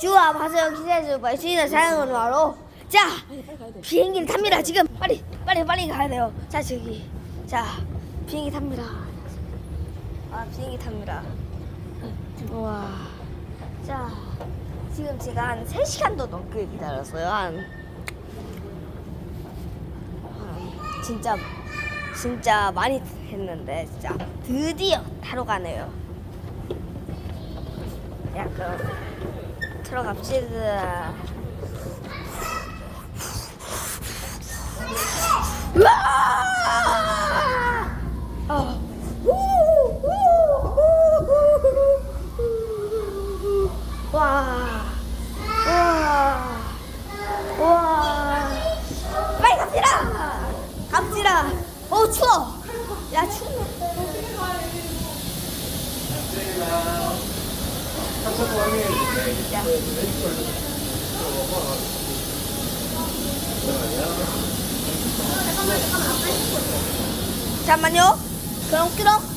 주아 봐세요 기사에서 말씀이나 사용을 바로 자 비행기를 탑니다. 지금 빨리 빨리 빨리 가야 돼요. 자 저기. 자 비행기 탑니다. 아 비행기 탑니다. 우와. 자 지금 제가 한 3시간도 넘게 기다렸어요. 한, 한 진짜 진짜 많이 했는데 진짜 드디어 타러 가네요. 야 그럼 들어갑시다. 갑시다. 어. 잠깐만요. 그럼 끊어.